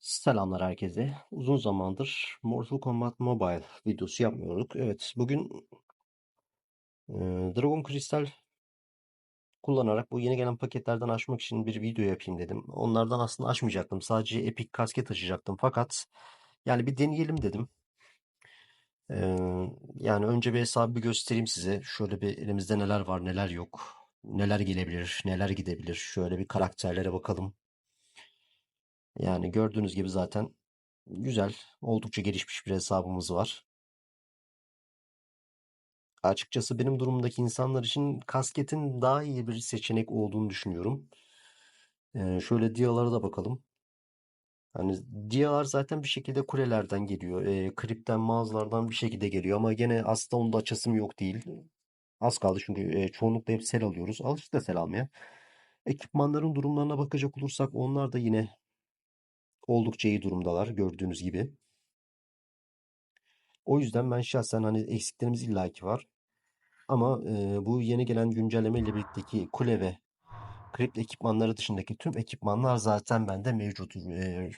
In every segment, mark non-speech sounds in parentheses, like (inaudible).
Selamlar herkese. Uzun zamandır Mortal Kombat Mobile videosu yapmıyorduk. Evet, bugün Dragon Crystal kullanarak bu yeni gelen paketlerden açmak için bir video yapayım dedim. Onlardan aslında açmayacaktım. Sadece Epic kasket açacaktım. Fakat yani bir deneyelim dedim. Yani önce bir hesabı göstereyim size. Şöyle bir elimizde neler var, neler yok. Neler gelebilir, neler gidebilir. Şöyle bir karakterlere bakalım. Yani gördüğünüz gibi zaten güzel, oldukça gelişmiş bir hesabımız var. Açıkçası benim durumdaki insanlar için kasketin daha iyi bir seçenek olduğunu düşünüyorum. Ee, şöyle diyalara da bakalım. Hani diyalar zaten bir şekilde kulelerden geliyor. Ee, kripten, mağazalardan bir şekilde geliyor ama gene aslında onun da açasım yok değil. Az kaldı çünkü e, çoğunlukla hep sel alıyoruz. Alıştık da sel almaya. Ekipmanların durumlarına bakacak olursak onlar da yine oldukça iyi durumdalar gördüğünüz gibi. O yüzden ben şahsen hani eksiklerimiz illaki var. Ama e, bu yeni gelen güncelleme ile birlikteki kule ve Crypt ekipmanları dışındaki tüm ekipmanlar zaten bende mevcut. E,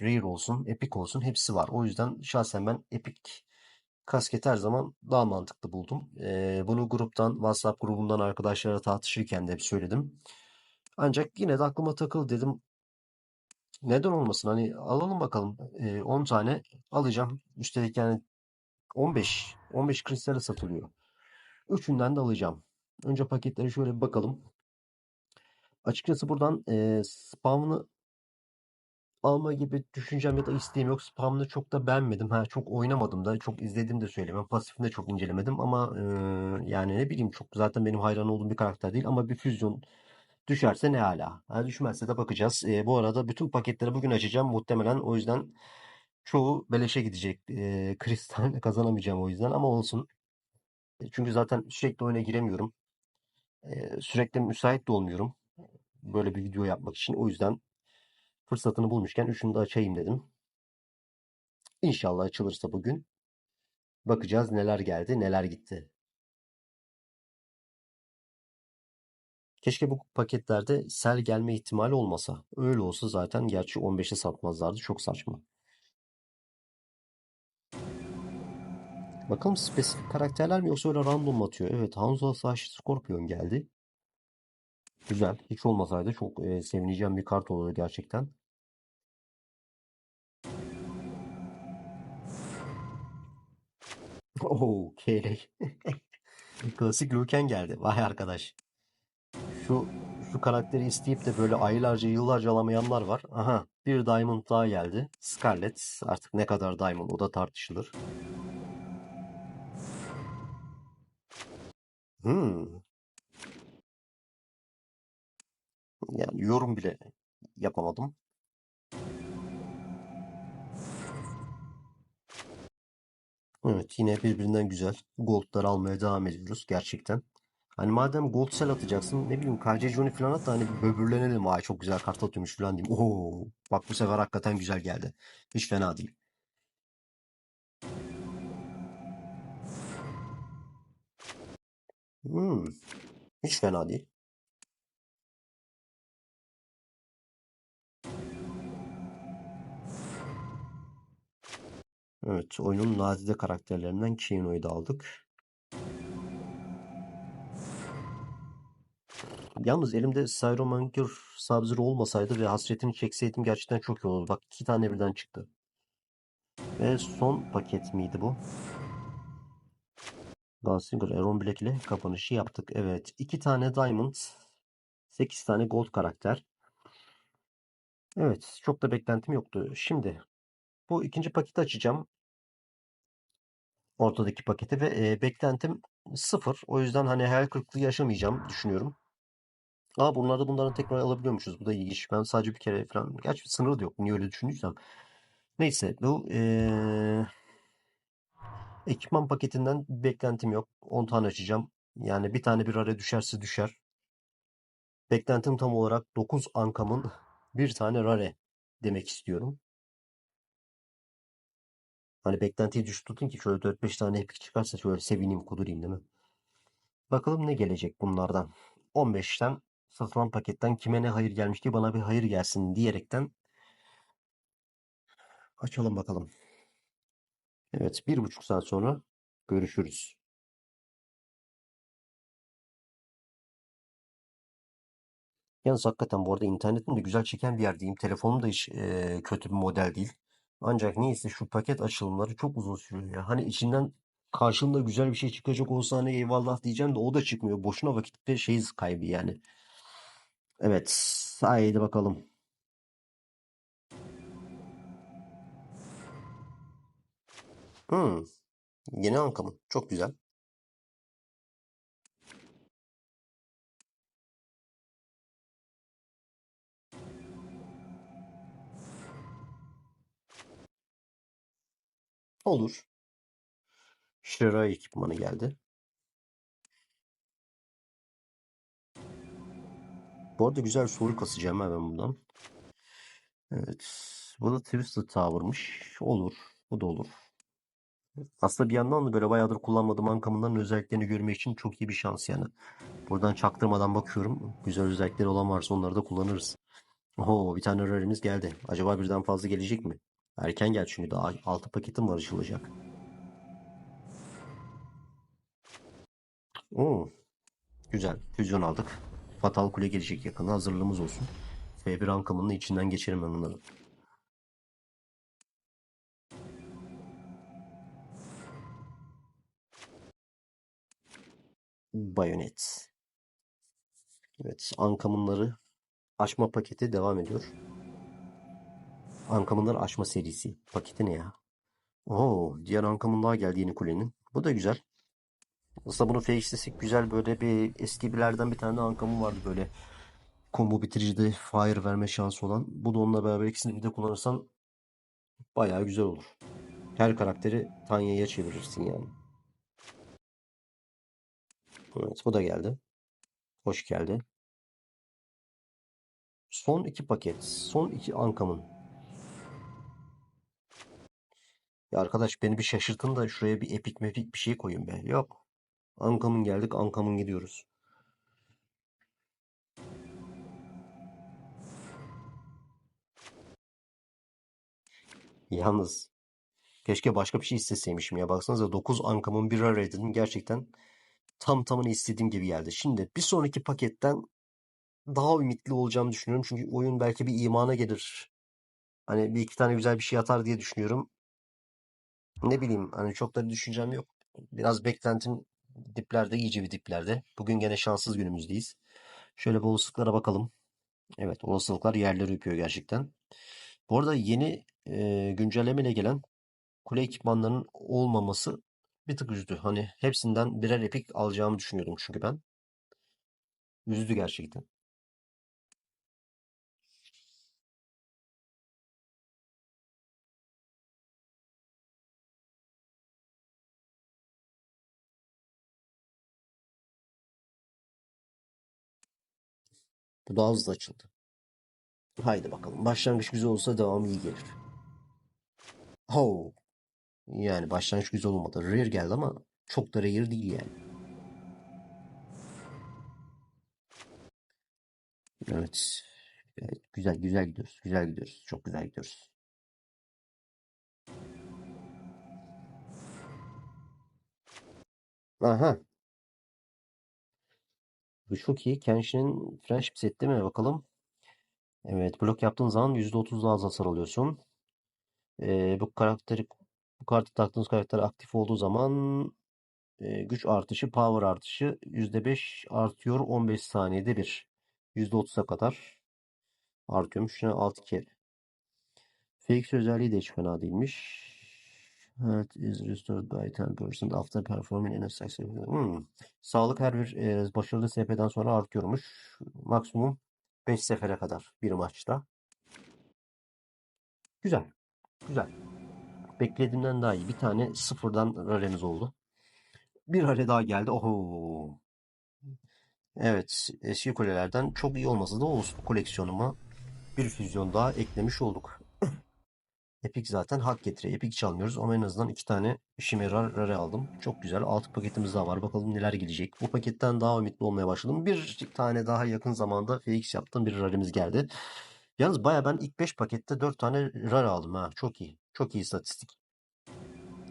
Rare olsun, Epic olsun hepsi var. O yüzden şahsen ben Epic kasket her zaman daha mantıklı buldum. E, bunu gruptan, WhatsApp grubundan arkadaşlara tartışırken de hep söyledim. Ancak yine de aklıma takıl dedim. Neden olmasın? Hani alalım bakalım. E, 10 tane alacağım. Üstelik yani 15 15 kristale satılıyor. Üçünden de alacağım. Önce paketleri şöyle bir bakalım. Açıkçası buradan e, spamını alma gibi düşüncem ya da isteğim yok. Spamını çok da beğenmedim. Ha, çok oynamadım da, çok izledim de söylemem. Pasifini de çok incelemedim ama e, yani ne bileyim çok zaten benim hayran olduğum bir karakter değil ama bir füzyon düşerse ne hala. Ha, düşmezse de bakacağız. E, bu arada bütün paketleri bugün açacağım muhtemelen. O yüzden çoğu beleşe gidecek. E, kristal (laughs) kazanamayacağım o yüzden ama olsun. E, Çünkü zaten sürekli oyuna giremiyorum. E, sürekli müsait de olmuyorum. Böyle bir video yapmak için. O yüzden fırsatını bulmuşken üçünü de açayım dedim. İnşallah açılırsa bugün. Bakacağız neler geldi, neler gitti. Keşke bu paketlerde sel gelme ihtimali olmasa. Öyle olsa zaten gerçi 15'e satmazlardı. Çok saçma. Bakalım spesifik karakterler mi yoksa öyle random mu atıyor? Evet Hanzo Sashi Scorpion geldi. Güzel. Hiç olmasaydı çok e, sevineceğim bir kart olurdu gerçekten. (laughs) Oo, Keyley. (laughs) Klasik Luken geldi. Vay arkadaş. Şu şu karakteri isteyip de böyle aylarca yıllarca alamayanlar var. Aha bir Diamond daha geldi. Scarlet. Artık ne kadar Diamond o da tartışılır. Hmm. Yani yorum bile yapamadım. Evet yine birbirinden güzel. Gold'ları almaya devam ediyoruz gerçekten. Hani madem gold sell atacaksın ne bileyim KC Johnny falan at da hani böbürlenelim. Ay çok güzel kart atıyormuş falan diyeyim. Oo, bak bu sefer hakikaten güzel geldi. Hiç fena değil. Hmm, hiç fena değil. Evet oyunun nadide karakterlerinden Kino'yu da aldık. Yalnız elimde Cyromancer Sub-Zero olmasaydı ve hasretini çekseydim gerçekten çok iyi olurdu. Bak iki tane birden çıktı. Ve son paket miydi bu? Gunslinger Aaron Black ile kapanışı yaptık. Evet. iki tane Diamond. 8 tane Gold karakter. Evet. Çok da beklentim yoktu. Şimdi bu ikinci paketi açacağım. Ortadaki paketi ve e, beklentim sıfır. O yüzden hani hayal kırıklığı yaşamayacağım düşünüyorum. Aa bunlarda bunların tekrar alabiliyormuşuz. Bu da ilginç. Ben sadece bir kere falan. Gerçi sınırı da yok. Niye öyle düşündüysem. Neyse bu ee, ekipman paketinden beklentim yok. 10 tane açacağım. Yani bir tane bir araya düşerse düşer. Beklentim tam olarak 9 ankamın bir tane rare demek istiyorum. Hani beklentiyi düşük tutun ki şöyle 4-5 tane epic çıkarsa şöyle sevineyim kudurayım değil mi? Bakalım ne gelecek bunlardan. 15'ten satılan paketten kime ne hayır gelmiş diye bana bir hayır gelsin diyerekten Açalım bakalım. Evet, bir buçuk saat sonra görüşürüz. Yalnız hakikaten bu arada internetim de güzel çeken bir yer diyeyim. Telefonum da hiç e, kötü bir model değil. Ancak neyse şu paket açılımları çok uzun sürüyor ya. Hani içinden karşımda güzel bir şey çıkacak olsa hani eyvallah diyeceğim de o da çıkmıyor. Boşuna vakit ve şey kaybı yani. Evet, haydi bakalım. Hmm, yeni anka mı? Çok güzel. Olur. Şıra ekipmanı geldi. Bu arada güzel soru kasacağım ha bundan. Evet. Bu da Twisted Tower'mış. Olur. Bu da olur. Aslında bir yandan da böyle bayağıdır kullanmadığım ankamından özelliklerini görmek için çok iyi bir şans yani. Buradan çaktırmadan bakıyorum. Güzel özellikleri olan varsa onları da kullanırız. Oho bir tane raremiz geldi. Acaba birden fazla gelecek mi? Erken gel çünkü daha 6 paketim var açılacak. Oo, güzel. Füzyon aldık. Fatal Kule gelecek yakında. Hazırlığımız olsun. F1 ankamının içinden geçerim ben onları. Bayonet. Evet, ankamınları açma paketi devam ediyor. Ankamınları açma serisi. Paketi ne ya? Oo, diğer ankamın daha geldi yeni kulenin. Bu da güzel. Aslında bunu fake'lesek güzel böyle bir eski birlerden bir tane de ankamın vardı böyle. Combo bitiricide fire verme şansı olan. Bu da onunla beraber ikisini bir de kullanırsan bayağı güzel olur. Her karakteri Tanya'ya çevirirsin yani. Evet bu da geldi. Hoş geldi. Son iki paket. Son iki ankamın. Ya arkadaş beni bir şaşırtın da şuraya bir epik mepik bir şey koyun be. Yok. Ankamın geldik ankamın gidiyoruz. Yalnız keşke başka bir şey isteseymişim ya. Baksanıza 9 ankamın bir araya dedim. Gerçekten tam tamını istediğim gibi geldi. Şimdi bir sonraki paketten daha ümitli olacağımı düşünüyorum. Çünkü oyun belki bir imana gelir. Hani bir iki tane güzel bir şey atar diye düşünüyorum. Ne bileyim hani çok da düşüncem yok. Biraz beklentim diplerde iyice bir diplerde. Bugün gene şanssız günümüzdeyiz. Şöyle bu olasılıklara bakalım. Evet olasılıklar yerleri öpüyor gerçekten. Bu arada yeni e, güncellemeyle gelen kule ekipmanlarının olmaması bir tık üzdü. Hani hepsinden birer epik alacağımı düşünüyordum çünkü ben. Üzdü gerçekten. Bu daha hızlı açıldı. Haydi bakalım. Başlangıç güzel olsa devam iyi gelir. Oh. Yani başlangıç güzel olmadı. Rare geldi ama çok da rare değil yani. Evet. Evet, güzel güzel gidiyoruz. Güzel gidiyoruz. Çok güzel gidiyoruz. Aha. Bu çok iyi. Kenshin'in friendship seti mi? Bakalım. Evet. Blok yaptığın zaman %30 daha az hasar alıyorsun. Ee, bu karakteri bu kartı taktığınız karakter aktif olduğu zaman e, güç artışı, power artışı %5 artıyor 15 saniyede bir. %30'a kadar artıyormuş. Şuna 6 kere. Fake özelliği de hiç fena değilmiş. Health is restored by 10% after performing in a successful. Hmm. Sağlık her bir e, başarılı SP'den sonra artıyormuş. Maksimum 5 sefere kadar bir maçta. Güzel. Güzel. Beklediğimden daha iyi. Bir tane sıfırdan raremiz oldu. Bir rare daha geldi. Oho. Evet. Eski kulelerden çok iyi olmasa da olsun. Koleksiyonuma bir füzyon daha eklemiş olduk. Epic zaten hak getire. Epic çalmıyoruz ama en azından iki tane Shimera Rare aldım. Çok güzel. Altı paketimiz daha var. Bakalım neler gelecek. Bu paketten daha ümitli olmaya başladım. Bir tane daha yakın zamanda FX yaptım. Bir Rare'miz geldi. Yalnız baya ben ilk 5 pakette 4 tane rar aldım ha. Çok iyi. Çok iyi istatistik.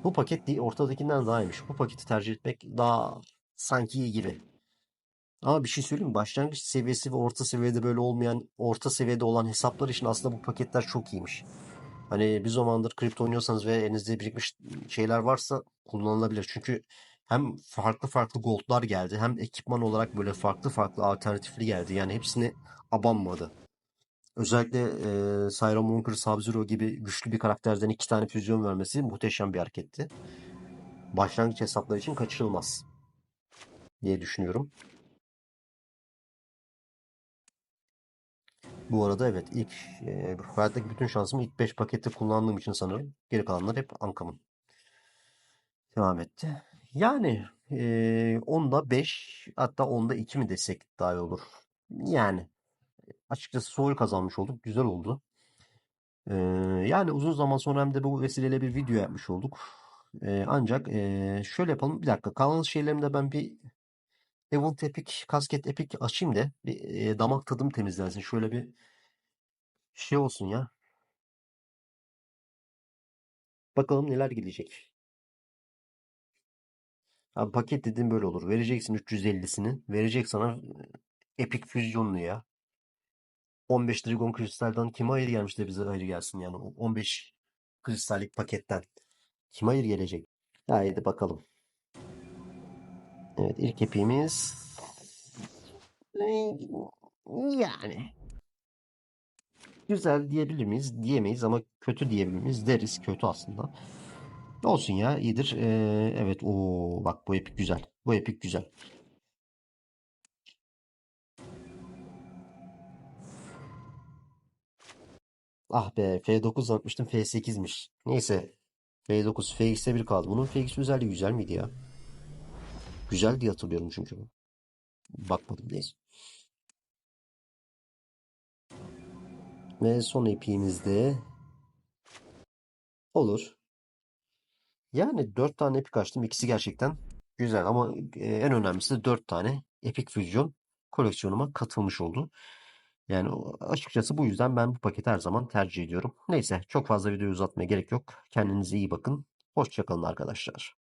Bu paket değil, ortadakinden daha iyiymiş. Bu paketi tercih etmek daha sanki iyi gibi. Ama bir şey söyleyeyim mi? Başlangıç seviyesi ve orta seviyede böyle olmayan, orta seviyede olan hesaplar için aslında bu paketler çok iyiymiş. Hani bir zamandır kripto oynuyorsanız ve elinizde birikmiş şeyler varsa kullanılabilir. Çünkü hem farklı farklı goldlar geldi hem ekipman olarak böyle farklı farklı alternatifli geldi. Yani hepsini abanmadı. Özellikle e, Syra Monker Sub-Zero gibi güçlü bir karakterden iki tane füzyon vermesi muhteşem bir hareketti. Başlangıç hesaplar için kaçırılmaz diye düşünüyorum. Bu arada evet ilk e, bütün şansımı ilk 5 pakette kullandığım için sanırım. Geri kalanlar hep Ankam'ın. Devam etti. Yani e, onda 5 hatta onda 2 mi desek daha iyi olur. Yani açıkçası soul kazanmış olduk. Güzel oldu. E, yani uzun zaman sonra hem de bu vesileyle bir video yapmış olduk. E, ancak e, şöyle yapalım. Bir dakika kalan şeylerimde ben bir Event Epic, Kasket Epic açayım da bir e, damak tadım temizlensin. Şöyle bir şey olsun ya. Bakalım neler gelecek. Abi paket dediğim böyle olur. Vereceksin 350'sini. Verecek sana Epic Fusion'lu ya. 15 Dragon Kristal'dan kime hayır gelmiş de bize hayır gelsin yani. O 15 kristallik paketten. Kime hayır gelecek? Haydi bakalım. Evet ilk epimiz yani güzel diyebilir miyiz? Diyemeyiz ama kötü diyebilir miyiz? Deriz. Kötü aslında. Olsun ya iyidir. Ee, evet o bak bu epik güzel. Bu epik güzel. Ah be F9 atmıştım F8'miş. Neyse. F9 FX'e 1 kaldı. Bunun FX özelliği güzel miydi ya? Güzel diye hatırlıyorum çünkü. Bakmadım neyse. Ve son epiğimizde olur. Yani 4 tane epik açtım. İkisi gerçekten güzel ama e, en önemlisi de 4 tane epik füzyon koleksiyonuma katılmış oldu. Yani açıkçası bu yüzden ben bu paketi her zaman tercih ediyorum. Neyse çok fazla videoyu uzatmaya gerek yok. Kendinize iyi bakın. Hoşçakalın arkadaşlar.